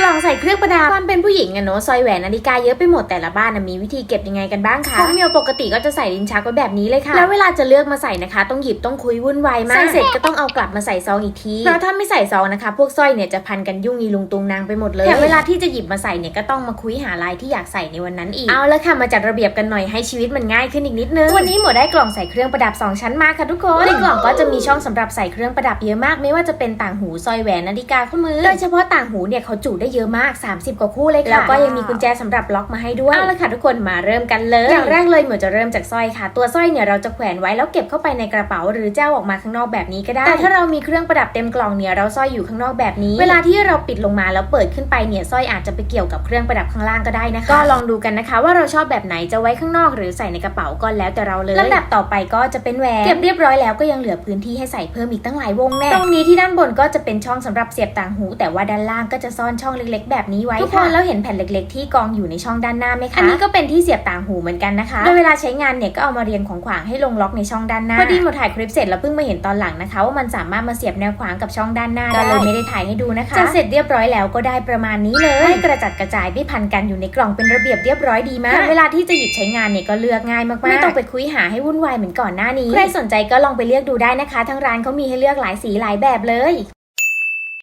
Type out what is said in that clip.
กล่องใส่เครื่องประดับความเป็นผู้หญิงอะเนาะซอยแหวนนาฬิกาเยอะไปหมดแต่ละบ้านอะมีวิธีเก็บยังไงกันบ้างคะของเมียวปกติก็จะใส่ลิ้นชักไว้แบบนี้เลยค่ะ แล้วเวลาจะเลือกมาใส่นะคะ ต้องหยิบต้องคุยวุ่นวายมากใส่เสร็จก็ต้องเอากลับมาใส่ซองอีกทีเพราะถ้าไม่ใส่ซองนะคะ พวกสร้อยเนี่ยจะพันกันยุ่งอีลุงตุงนางไปหมดเลยแถมเวลาที่จะหยิบมาใส่เนี่ยก็ต้องมาคุยหาลายที่อยากใส่ในวันนั้นอีกเอาละค่ะมาจัดระเบียบกันหน่อยให้ชีวิตมันง่ายขึ้นอีกนิดนึงวันนี้หมวได้กล่องใส่เครื่องประดับสองชั้นมาค่ะทุกคนในกล่องก็จะมีช่องสำหรับใส่เครื่องประดับเยอะมาก ไม่ว่าจะเป็นต่างหูสร้อยแหวนนาฬิกาข้อมือโดยเฉพาะต่างหูเนี่ยเขาจุได้เยอะมาก 30 กว่าคู่เลยค่ะ แล้วก็ยังมีกุญแจสำหรับล็อกมาให้ด้วย เอาละค่ะทุกคนมาเริ่มกันเลย อย่างแรกเลยเหมือนจะเริ่มจากสร้อยค่ะ ตัวสร้อยเนี่ยเราจะแขวนไว้แล้วเก็บเข้าไปในกระเป๋าหรือเจ้าออกมาข้างนอกแบบนี้ก็ได้ แต่ถ้าเรามีเครื่องประดับเต็มกล่องเนี่ยเราสร้อยอยู่ข้างนอกแบบนี้ เวลาที่เราปิดลงมาแล้วเปิดขึ้นไปเนี่ยสร้อยอาจจะไปเกี่ยวกับเครื่องประดับข้างล่างก็ได้นะคะ ก็ลองดูกันนะคะ ว่าเราชอบแบบไหนจะไว้ข้างนอกหรือใส่ในกระเป๋าก็แล้วแต่เราเลยลำดับต่อไปก็จะเป็นแหวนเก็บเรียบร้อยแล้วก็ยังเหลือพื้นที่ให้ใส่เพิ่มอีกตั้งหลายวงแน่ตรงนี้ที่ด้านบนก็จะเป็นช่องสำหรับเสียบต่างหู แต่ว่าด้านล่างก็จะซ่อนช่องเล็กๆ แบบนี้ไว้ทุกคนแล้วเห็นแผ่นเล็กๆ ที่กองอยู่ในช่องด้านหน้าไหมคะ อันนี้ก็เป็นที่เสียบต่างหูเหมือนกันนะคะ โดยเวลาใช้งานเนี่ยก็เอามาเรียงของขวางให้ลงล็อกในช่องด้านหน้า พอดีหมดถ่ายคลิปเสร็จแล้วเพิ่งมาเห็นตอนหลังนะคะ ว่ามันสามารถมาเสียบแนวขวางกับช่องด้านหน้าก็เลยไม่ได้ถ่ายให้ดูนะคะจะเสร็จเรียบร้อยแล้วก็ได้ประมาณนี้เลยให้กระจัดกระจายไม่พันกันอยู่ในกล่องเป็นระเบียบเรียบร้อยดีมากเวลาที่จะหยิบใช้งานเนี่ยก็เลือกง่ายมากๆไม่ต้องไปคุยหาให้วุ่นวายเหมือนก่อนหน้านี้ใครสนใจก็ลองไปเลือกดูได้นะคะ ทั้งร้านเขามีให้เลือกหลายสีหลายแบบเลย